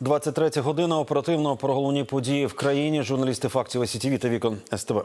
23 година оперативно про головні події в країні. Журналісти фактів СІТВ та вікон СТВ.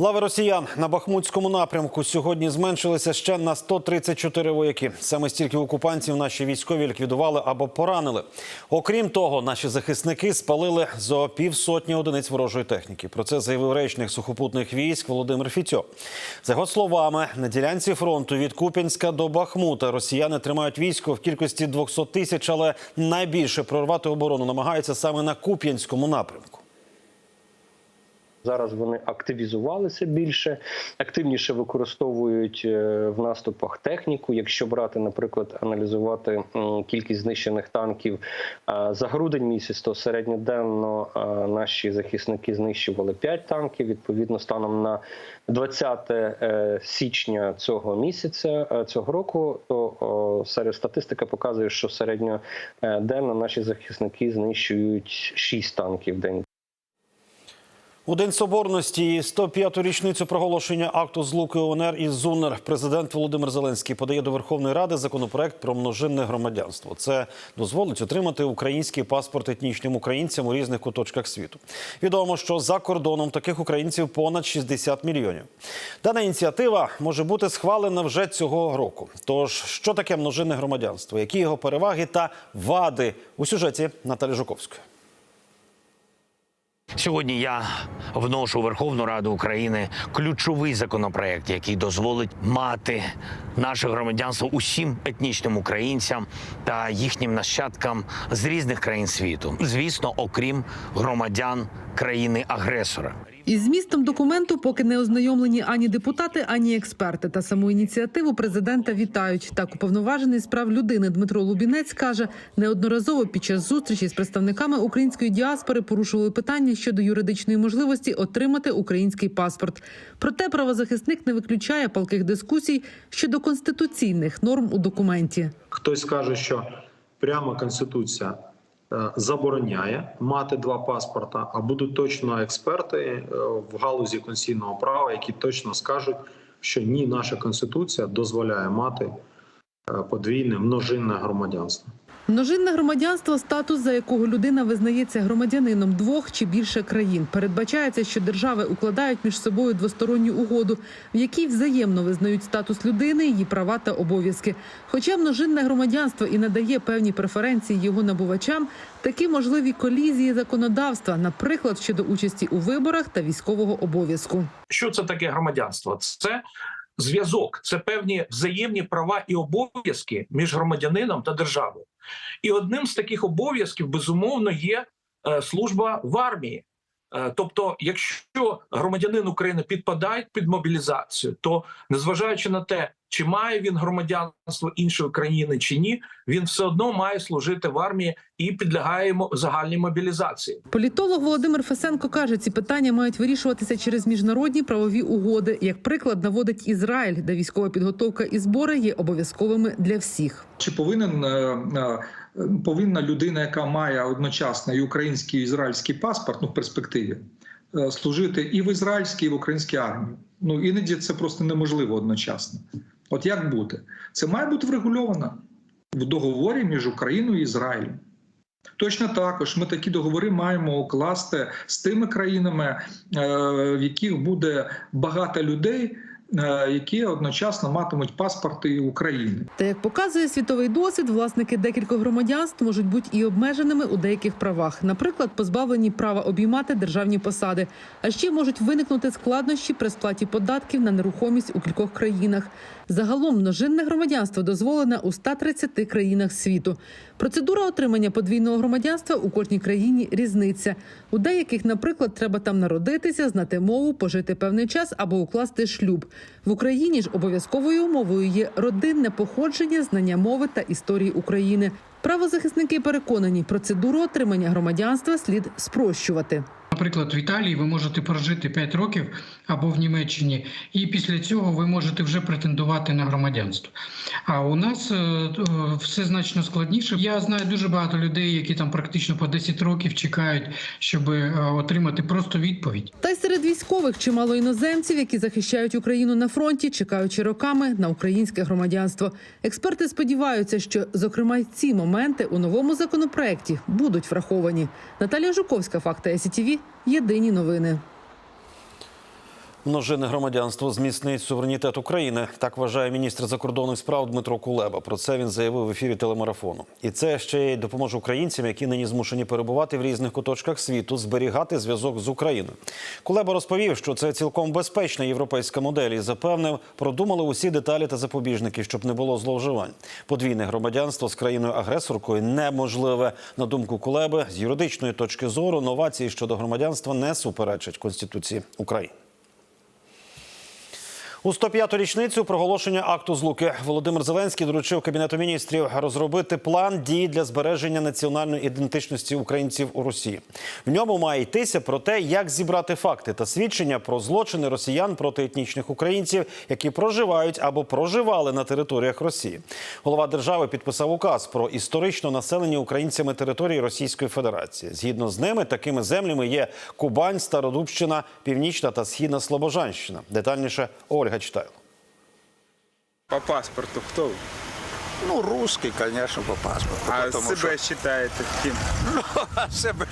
Лави росіян на Бахмутському напрямку сьогодні зменшилися ще на 134 вояки. Саме стільки окупантів наші військові ліквідували або поранили. Окрім того, наші захисники спалили зо півсотні одиниць ворожої техніки. Про це заявив речник сухопутних військ Володимир Фітьо. За його словами, на ділянці фронту від Куп'янська до Бахмута росіяни тримають військо в кількості 200 тисяч, але найбільше прорвати оборону намагаються саме на Куп'янському напрямку. Зараз вони активізувалися більше, активніше використовують е, в наступах техніку. Якщо брати, наприклад, аналізувати кількість знищених танків е, за грудень місяць, то середньоденно е, наші захисники знищували 5 танків. Відповідно, станом на 20 е, січня цього місяця цього року, то серед статистика показує, що середньоденно наші захисники знищують 6 танків в день. У День Соборності і 105-ту річницю проголошення акту злуки УНР і ЗУНР президент Володимир Зеленський подає до Верховної Ради законопроект про множинне громадянство. Це дозволить отримати український паспорт етнічним українцям у різних куточках світу. Відомо, що за кордоном таких українців понад 60 мільйонів. Дана ініціатива може бути схвалена вже цього року. Тож, що таке множинне громадянство? Які його переваги та вади у сюжеті Наталі Жуковської? Сьогодні я вношу Верховну Раду України ключовий законопроект, який дозволить мати наше громадянство усім етнічним українцям та їхнім нащадкам з різних країн світу. Звісно, окрім громадян країни-агресора. Із змістом документу поки не ознайомлені ані депутати, ані експерти. Та саму ініціативу президента вітають. Так, уповноважений з прав людини Дмитро Лубінець каже, неодноразово під час зустрічі з представниками української діаспори порушували питання щодо юридичної можливості отримати український паспорт. Проте правозахисник не виключає палких дискусій щодо конституційних норм у документі. Хтось каже, що прямо конституція забороняє мати два паспорта, а будуть точно експерти е, в галузі конституційного права, які точно скажуть, що ні, наша конституція дозволяє мати е, подвійне множинне громадянство. Множинне громадянство статус, за якого людина визнається громадянином двох чи більше країн. Передбачається, що держави укладають між собою двосторонню угоду, в якій взаємно визнають статус людини, її права та обов'язки. Хоча множинне громадянство і надає певні преференції його набувачам, такі можливі колізії законодавства, наприклад, щодо участі у виборах та військового обов'язку. Що це таке громадянство? Це зв'язок, це певні взаємні права і обов'язки між громадянином та державою. І одним з таких обов'язків, безумовно, є е, служба в армії. Е, Тобто, якщо громадянин України підпадає під мобілізацію, то незважаючи на те, чи має він громадянство іншої країни чи ні, він все одно має служити в армії і підлягає загальній мобілізації. Політолог Володимир Фесенко каже, ці питання мають вирішуватися через міжнародні правові угоди. Як приклад наводить Ізраїль, де військова підготовка і збори є обов'язковими для всіх. Чи повинен е, е, повинна людина, яка має одночасно і український і ізраїльський паспорт, ну в перспективі, е, служити і в ізраїльській, і в українській армії? Ну іноді це просто неможливо одночасно. От як бути? Це має бути врегульовано в договорі між Україною і Ізраїлем. Точно також ми такі договори маємо укласти з тими країнами, е, в яких буде багато людей, е, які одночасно матимуть паспорти України. Та як показує світовий досвід, власники декількох громадянств можуть бути і обмеженими у деяких правах, наприклад, позбавлені права обіймати державні посади. А ще можуть виникнути складнощі при сплаті податків на нерухомість у кількох країнах. Загалом множинне громадянство дозволене у 130 країнах світу. Процедура отримання подвійного громадянства у кожній країні різниця. У деяких, наприклад, треба там народитися, знати мову, пожити певний час або укласти шлюб. В Україні ж обов'язковою умовою є родинне походження, знання мови та історії України. Правозахисники переконані, процедуру отримання громадянства слід спрощувати. Наприклад, в Італії ви можете прожити 5 років або в Німеччині, і після цього ви можете вже претендувати на громадянство. А у нас е, е, все значно складніше. Я знаю дуже багато людей, які там практично по 10 років чекають, щоб е, отримати просто відповідь. Та й серед військових чимало іноземців, які захищають Україну на фронті, чекаючи роками на українське громадянство. Експерти сподіваються, що зокрема й ці моменти у новому законопроекті будуть враховані. Наталія Жуковська, факти СІТІВІ, Єдині новини. Множинне громадянство зміцнить суверенітет України. Так вважає міністр закордонних справ Дмитро Кулеба. Про це він заявив в ефірі телемарафону. І це ще й допоможе українцям, які нині змушені перебувати в різних куточках світу, зберігати зв'язок з Україною. Кулеба розповів, що це цілком безпечна європейська модель і запевнив, продумали усі деталі та запобіжники, щоб не було зловживань. Подвійне громадянство з країною агресоркою неможливе. На думку Кулеби, з юридичної точки зору новації щодо громадянства не суперечать конституції України. У 105-ту річницю проголошення акту злуки Володимир Зеленський доручив кабінету міністрів розробити план дій для збереження національної ідентичності українців у Росії. В ньому має йтися про те, як зібрати факти та свідчення про злочини росіян проти етнічних українців, які проживають або проживали на територіях Росії. Голова держави підписав указ про історично населені українцями території Російської Федерації. Згідно з ними, такими землями є Кубань, Стародубщина, Північна та Східна Слобожанщина. Детальніше Ольга Читайло. По паспорту кто вы? Ну, русский, конечно, по паспорту. А потому себя считаете кем? що себе,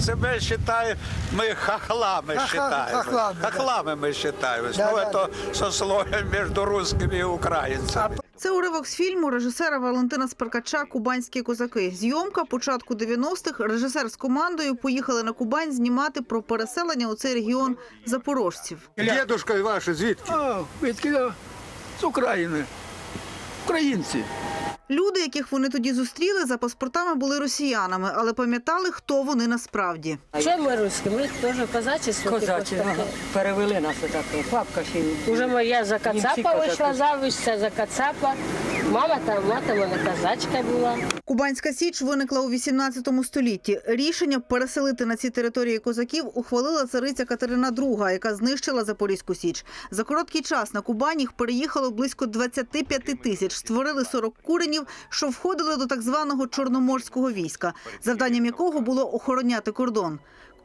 себе считаем, мы хохлами считаем. хохлами, да. Хохлами мы считаем. Да, ну, да, это сословие между русскими и украинцами. Це уривок з фільму режисера Валентина Спаркача Кубанські козаки. Зйомка початку 90-х. Режисер з командою поїхали на Кубань знімати про переселення у цей регіон запорожців. Дідушка ваш звідки? А, звідки? з України. Українці. Люди, яких вони тоді зустріли, за паспортами були росіянами, але пам'ятали, хто вони насправді. Що ми русські? Ми теж козачество. Козачі таке. перевели нас отак. Папка ще Уже моя за Кацапа вийшла заміж, за Кацапа. Мама там, мати вона козачка була. Кубанська січ виникла у 18 столітті. Рішення переселити на ці території козаків ухвалила цариця Катерина II, яка знищила Запорізьку січ. За короткий час на Кубань їх переїхало близько 25 тисяч. Створили 40 куренів, що входили до так званого чорноморського війська, завданням якого було охороняти кордон.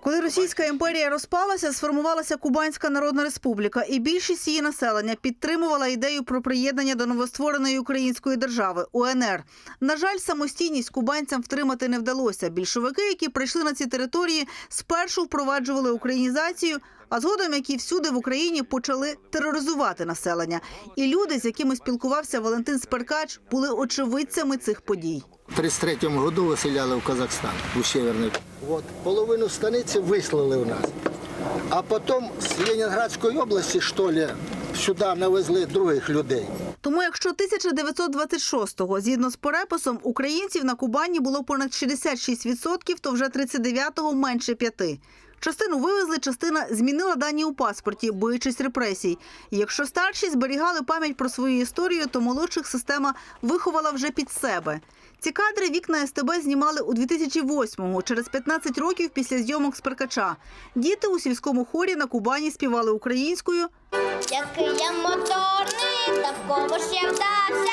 Коли Російська імперія розпалася, сформувалася Кубанська Народна Республіка, і більшість її населення підтримувала ідею про приєднання до новоствореної української держави УНР. На жаль, самостійність кубанцям втримати не вдалося. Більшовики, які прийшли на ці території, спершу впроваджували українізацію, а згодом, які всюди в Україні почали тероризувати населення. І люди, з якими спілкувався Валентин Сперкач, були очевидцями цих подій. В 33-му году виселяли в Казахстан, у Северний. От, половину станиці вислали у нас. А потім з Ленінградської області, що ли, сюди навезли других людей. Тому, якщо 1926-го, згідно з переписом, українців на Кубані було понад 66%, то вже 39-го менше п'яти. Частину вивезли, частина змінила дані у паспорті, боючись репресій. Якщо старші зберігали пам'ять про свою історію, то молодших система виховала вже під себе. Ці кадри вікна СТБ знімали у 2008-му, через 15 років після зйомок з Перкача. Діти у сільському хорі на Кубані співали українською, Який я моторний, та в кого я вдався,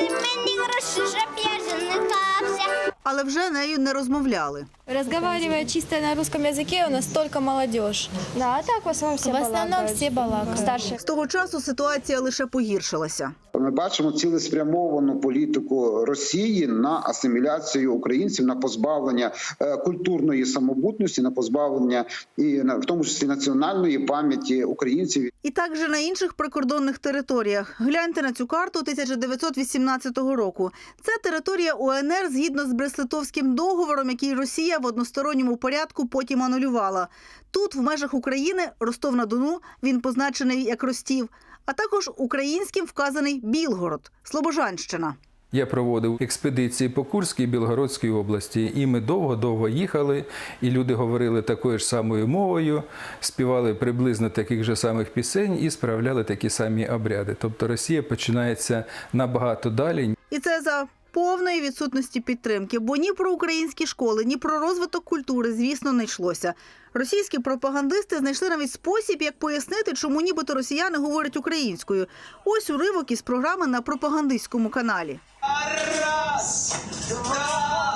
і мені гроші, щоб я женихався. Але вже нею не розмовляли. Разговаривая чисто на русском языке, у нас только молодежь. Да, а так в основном все В основном все балакают. Старшие. З того часу ситуація лише погіршилася. Ми бачимо цілеспрямовану політику Росії на асиміляцію українців, на позбавлення е, культурної самобутності, на позбавлення і на в тому числі національної пам'яті українців. І так же на інших прикордонних територіях. Гляньте на цю карту 1918 року. Це територія УНР згідно з Брест-Литовським договором, який Росія в односторонньому порядку потім анулювала. Тут, в межах України, Ростов-на-Дону, він позначений як Ростів, а також українським вказаний Білгород, Слобожанщина. Я проводив експедиції по Курській і Білгородській області, і ми довго-довго їхали, і люди говорили такою ж самою мовою, співали приблизно таких же самих пісень і справляли такі самі обряди. Тобто Росія починається набагато далі. І це за повної відсутності підтримки, бо ні про українські школи, ні про розвиток культури, звісно, не йшлося. Російські пропагандисти знайшли навіть спосіб, як пояснити, чому нібито росіяни говорять українською. Ось уривок із програми на пропагандистському каналі. Раз, два,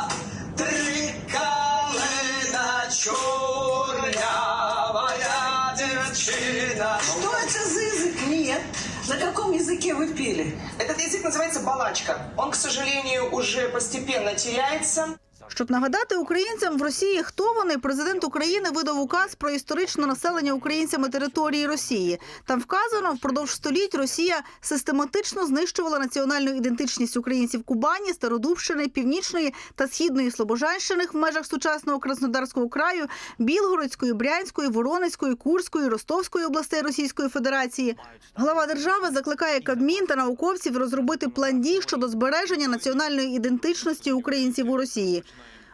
На каком языке вы пели? Этот язык называется балачка. Он, к сожалению, уже постепенно теряется. Щоб нагадати українцям в Росії, хто вони, президент України видав указ про історичне населення українцями території Росії. Там вказано, впродовж століть Росія систематично знищувала національну ідентичність українців Кубані, Стародубщини, Північної та Східної Слобожанщини в межах сучасного Краснодарського краю, Білгородської, Брянської, Воронезької, Курської, Ростовської областей Російської Федерації. Глава держави закликає Кабмін та науковців розробити план дій щодо збереження національної ідентичності українців у Росії.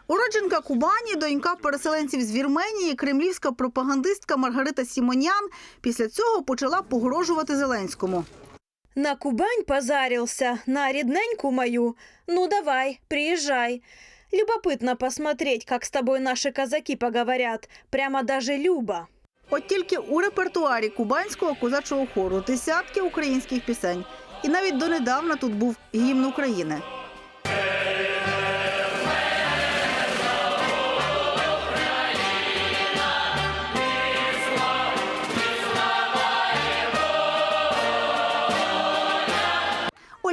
Уродженка Кубані, донька переселенців з Вірменії, кремлівська пропагандистка Маргарита Сімонян після цього почала погрожувати Зеленському. На Кубань позарился, на рідненьку мою. Ну давай, приезжай. Любопытно посмотреть, как с тобой наши казаки поговорят. Прямо даже Люба. От тільки у репертуарі кубанського козачого хору десятки українських пісень. І навіть донедавна тут був гімн України.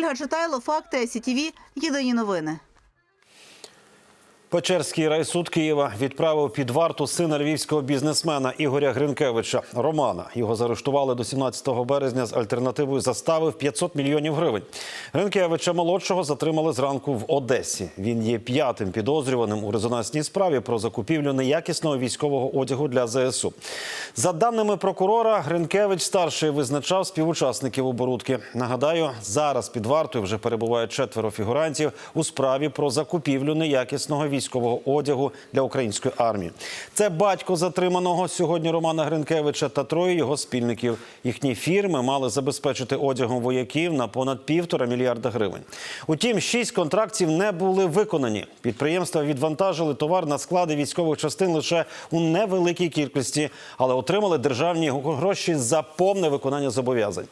Ольга Читайло, факти СІТІВІ, єдині новини. Печерський райсуд Києва відправив під варту сина львівського бізнесмена Ігоря Гринкевича Романа. Його заарештували до 17 березня з альтернативою застави в 500 мільйонів гривень. Гринкевича молодшого затримали зранку в Одесі. Він є п'ятим підозрюваним у резонансній справі про закупівлю неякісного військового одягу для ЗСУ. За даними прокурора, Гринкевич старший визначав співучасників оборудки. Нагадаю, зараз під вартою вже перебувають четверо фігурантів у справі про закупівлю неякісного військового одягу для української армії. Це батько затриманого сьогодні Романа Гринкевича та троє його спільників. Їхні фірми мали забезпечити одягом вояків на понад півтора мільярда гривень. Утім, шість контрактів не були виконані. Підприємства відвантажили товар на склади військових частин лише у невеликій кількості, але отримали державні гроші за повне виконання зобов'язань.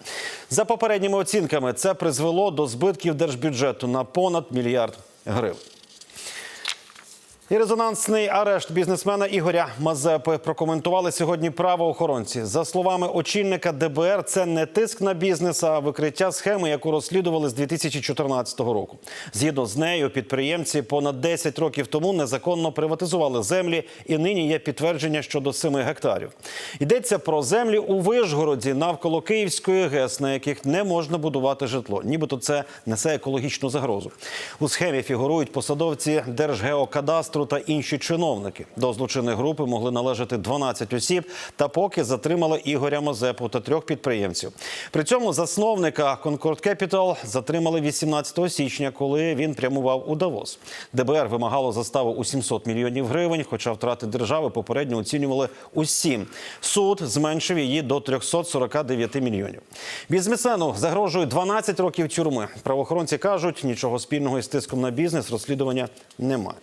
За попередніми оцінками, це призвело до збитків держбюджету на понад мільярд гривень. І резонансний арешт бізнесмена Ігоря Мазепи прокоментували сьогодні правоохоронці. За словами очільника ДБР, це не тиск на бізнес, а викриття схеми, яку розслідували з 2014 року. Згідно з нею, підприємці понад 10 років тому незаконно приватизували землі, і нині є підтвердження щодо 7 гектарів. Йдеться про землі у Вишгороді навколо Київської ГЕС, на яких не можна будувати житло. Нібито це несе екологічну загрозу. У схемі фігурують посадовці Держгеокадастру та інші чиновники. До злочинної групи могли належати 12 осіб, та поки затримали Ігоря Мазепу та трьох підприємців. При цьому засновника Concord Capital затримали 18 січня, коли він прямував у Давос. ДБР вимагало заставу у 700 мільйонів гривень, хоча втрати держави попередньо оцінювали у 7. Суд зменшив її до 349 мільйонів. Бізнесмену загрожує 12 років тюрми. Правоохоронці кажуть, нічого спільного із тиском на бізнес розслідування немає.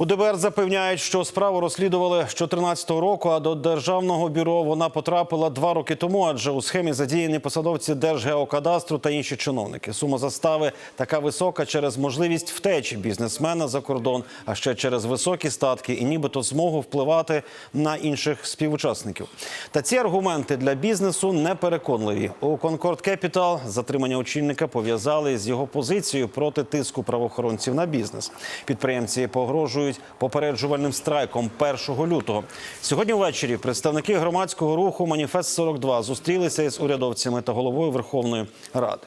У ДБР запевняють, що справу розслідували з 2014 року, а до державного бюро вона потрапила два роки тому, адже у схемі задіяні посадовці Держгеокадастру та інші чиновники. Сума застави така висока через можливість втечі бізнесмена за кордон, а ще через високі статки і нібито змогу впливати на інших співучасників. Та ці аргументи для бізнесу не переконливі. У Concord Capital затримання очільника пов'язали з його позицією проти тиску правоохоронців на бізнес. Підприємці погрожують попереджувальним страйком 1 лютого. Сьогодні ввечері представники громадського руху Маніфест 42 зустрілися із урядовцями та головою Верховної Ради.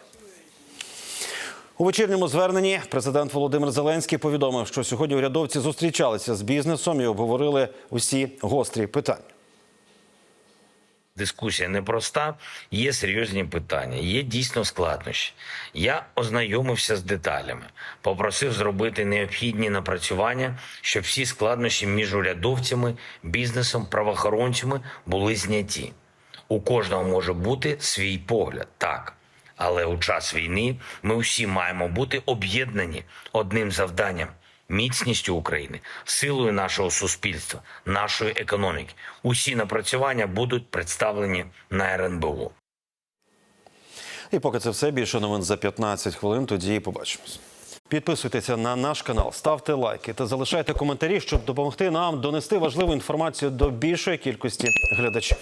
У вечірньому зверненні президент Володимир Зеленський повідомив, що сьогодні урядовці зустрічалися з бізнесом і обговорили усі гострі питання. Дискусія непроста, є серйозні питання, є дійсно складнощі. Я ознайомився з деталями, попросив зробити необхідні напрацювання, щоб всі складнощі між урядовцями, бізнесом, правоохоронцями були зняті. У кожного може бути свій погляд, так. Але у час війни ми усі маємо бути об'єднані одним завданням міцністю України, силою нашого суспільства, нашої економіки. Усі напрацювання будуть представлені на РНБУ. І поки це все більше новин за 15 хвилин. Тоді побачимось. Підписуйтеся на наш канал, ставте лайки та залишайте коментарі, щоб допомогти нам донести важливу інформацію до більшої кількості глядачів.